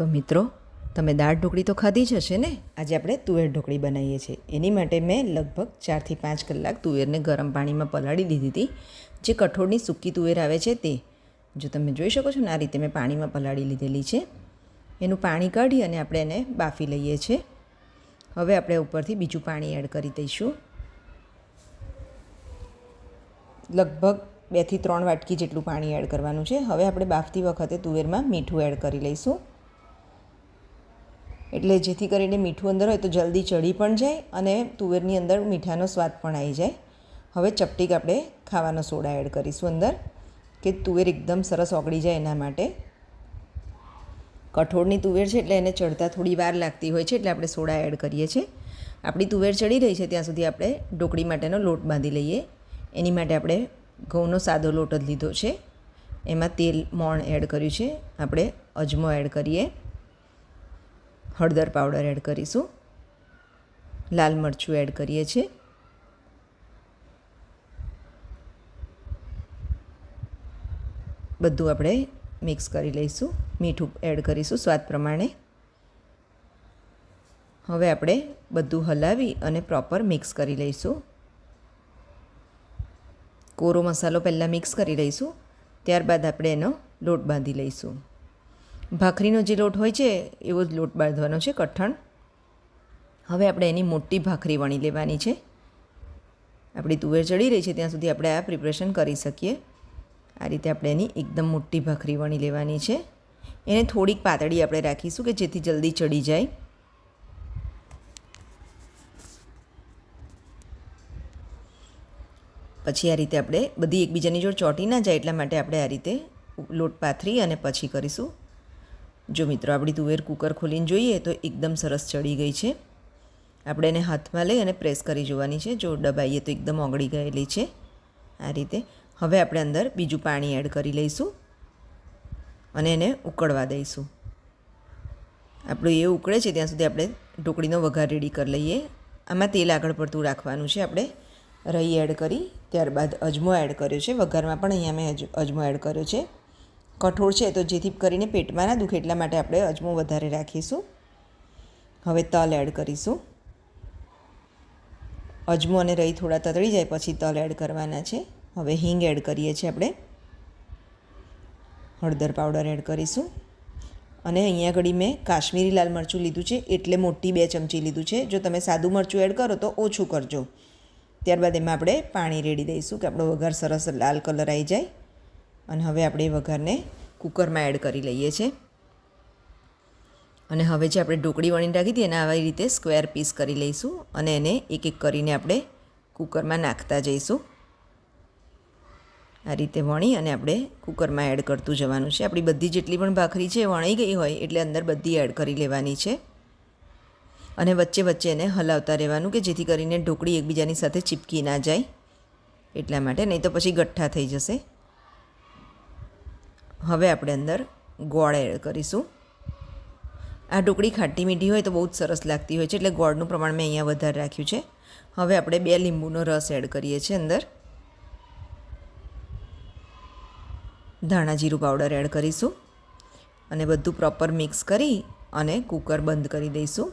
તો મિત્રો, તમે દાળ ઢોકળી તો ખાધી જ હશે ને? આજે આપણે તુવેર ઢોકળી બનાવીએ છીએ. એની માટે મેં લગભગ ચારથી પાંચ કલાક તુવેરને ગરમ પાણીમાં પલાળી દીધી હતી. જે કઠોળની સૂકી તુવેર આવે છે તે. જો તમે જોઈ શકો છો ને, આ રીતે મેં પાણીમાં પલાળી લીધેલી છે. એનું પાણી કાઢી અને આપણે એને બાફી લઈએ છીએ. હવે આપણે ઉપરથી બીજું પાણી એડ કરી દઈશું. લગભગ બેથી ત્રણ વાટકી જેટલું પાણી એડ કરવાનું છે. હવે આપણે બાફતી વખતે તુવેરમાં મીઠું એડ કરી લઈશું. એટલે જેથી કરીને મીઠું અંદર હોય તો જલ્દી ચડી પણ જાય અને તુવેરની અંદર મીઠાનો સ્વાદ પણ આવી જાય. હવે ચપટીક આપણે ખાવાનો સોડા એડ કરીશું અંદર, કે તુવેર એકદમ સરસ ઓગળી જાય એના માટે. કઠોળની તુવેર છે એટલે એને ચડતા થોડી વાર લાગતી હોય છે એટલે આપણે સોડા એડ કરીએ છીએ. આપણી તુવેર ચડી રહી છે ત્યાં સુધી આપણે ઢોકળી માટેનો લોટ બાંધી લઈએ. એની માટે આપણે ઘઉંનો સાદો લોટ જ લીધો છે. એમાં તેલ, મોણ એડ કર્યું છે. આપણે અજમો એડ કરીએ. હળદર પાવડર એડ કરીશું. લાલ મરચું એડ કરીએ છીએ. બધું આપણે મિક્સ કરી લઈશું. મીઠું એડ કરીશું સ્વાદ પ્રમાણે. હવે આપણે બધું હલાવી અને પ્રોપર મિક્સ કરી લઈશું. કોરો મસાલો પહેલાં મિક્સ કરી લઈશું. ત્યારબાદ આપણે એનો લોટ બાંધી લઈશું. ભાખરીનો જે લોટ હોય છે, એવો જ લોટ બાંધવાનો છે, કઠણ. હવે આપણે એની મોટી ભાખરી વણી લેવાની છે. આપણી તુવેર ચડી રહી છે, ત્યાં સુધી આપણે આ પ્રિપરેશન કરી શકીએ. આ રીતે આપણે એની એકદમ મોટી ભાખરી વણી લેવાની છે. એને થોડીક પાતળી આપણે રાખીશું કે જેથી જલ્દી ચડી જાય. પછી આ રીતે આપણે બધી એકબીજાની જોડ ચોંટી ના જાય, એટલા માટે આપણે આ રીતે લોટ પાથરી અને પછી કરીશું. જો મિત્રો આપણી તુવેર કુકર ખોલીને જોઈએ તો એકદમ સરસ ચડી ગઈ છે. આપણે એને હાથમાં લઈ અને પ્રેસ કરી જોવાની છે. જો દબાઈએ તો એકદમ ઓગળી ગયેલી છે. આ રીતે હવે આપણે અંદર બીજું પાણી એડ કરી લઈશું અને એને ઉકળવા દઈશું. આપણું એ ઉકળે છે ત્યાં સુધી આપણે ઢોકળીનો વઘાર રેડી કરી લઈએ. આમાં તેલ આગળ પડતું રાખવાનું છે. આપણે રહી એડ કરી, ત્યારબાદ અજમો એડ કર્યો છે. વઘારમાં પણ અહીંયા મેં અજમો એડ કર્યો છે. કઠોળ છે તો જેથી કરીને પેટમાં ના દુખે એટલા માટે આપણે અજમો વધારે રાખીશું. હવે તલ એડ કરીશું. અજમો અને રહી થોડા તતળી જાય પછી તલ એડ કરવાના છે. હવે હિંગ એડ કરીએ છીએ આપણે. હળદર પાવડર એડ કરીશું. અને અહીંયા ઘડી મેં કાશ્મીરી લાલ મરચું લીધું છે, એટલે મોટી બે ચમચી લીધું છે. જો તમે સાદું મરચું એડ કરો તો ઓછું કરજો. ત્યારબાદ એમાં આપણે પાણી રેડી દઈશું કે આપણો વઘાર સરસ લાલ કલર આવી જાય. અને હવે આપણે એ વઘારને કુકરમાં એડ કરી લઈએ છીએ. અને હવે જે આપણે ઢોકળી વણી રાખી હતી એને આવી રીતે સ્ક્વેર પીસ કરી લઈશું અને એને એક એક કરીને આપણે કુકરમાં નાખતા જઈશું. આ રીતે વણી અને આપણે કુકરમાં એડ કરતું જવાનું છે. આપણી બધી જેટલી પણ ભાખરી છે વણાઈ ગઈ હોય એટલે અંદર બધી એડ કરી લેવાની છે. અને વચ્ચે વચ્ચે એને હલાવતા રહેવાનું કે જેથી કરીને ઢોકળી એકબીજાની સાથે ચીપકી ના જાય. એટલા માટે નહીં તો પછી ગઠ્ઠા થઈ જશે. હવે આપણે અંદર ગોળ એડ કરીશું. આ ઢોકળી ખાટી મીઠી હોય તો બહુ જ સરસ લાગતી હોય છે, એટલે ગોળનું પ્રમાણ મેં અહીંયા વધારે રાખ્યું છે. હવે આપણે બે લીંબુનો રસ એડ કરીએ છીએ અંદર. ધાણા જીરું પાવડર એડ કરીશું. અને બધું પ્રોપર મિક્સ કરી અને કુકર બંધ કરી દઈશું.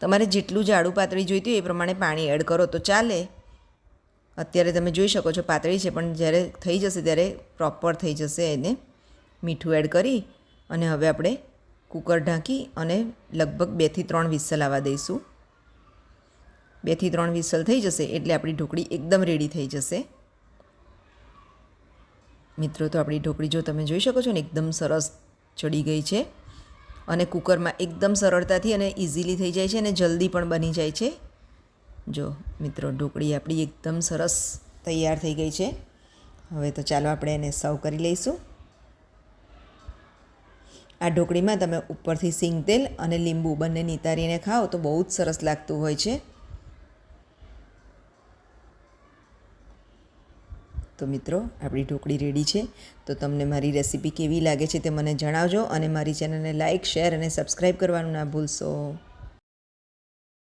તમારે જેટલું જાડું પાતળી જોઈતી હોય એ પ્રમાણે પાણી એડ કરો તો ચાલે. અત્યારે તમે જોઈ શકો છો પાતળી છે, પણ જ્યારે થઈ જશે ત્યારે પ્રોપર થઈ જશે એને. મીઠું એડ કરી અને હવે આપણે કુકર ઢાંકી અને લગભગ બેથી ત્રણ વિસલ આવવા દઈશું. બેથી ત્રણ વિસલ થઈ જશે એટલે આપણી ઢોકળી એકદમ રેડી થઈ જશે. મિત્રો, તો આપણી ઢોકળી જો તમે જોઈ શકો છો ને, એકદમ સરસ ચડી ગઈ છે અને કુકરમાં એકદમ સરળતાથી અને ઇઝીલી થઈ જાય છે અને જલ્દી પણ બની જાય છે. જો મિત્રો, ઢોકળી આપણી એકદમ સરસ તૈયાર થઈ ગઈ છે. હવે તો ચાલો આપણે એને સર્વ કરી લઈશું. આ ઢોકળીમાં તમે ઉપરથી સિંગ તેલ અને લીંબુ બંને નિતારીને ખાઓ તો બહુ જ સરસ લાગતું હોય છે. તો મિત્રો, આપણી ઢોકળી રેડી છે. તો તમને મારી રેસીપી કેવી લાગે છે તે મને જણાવજો અને મારી ચેનલને લાઇક શેર અને સબસ્ક્રાઈબ કરવાનું ના ભૂલશો.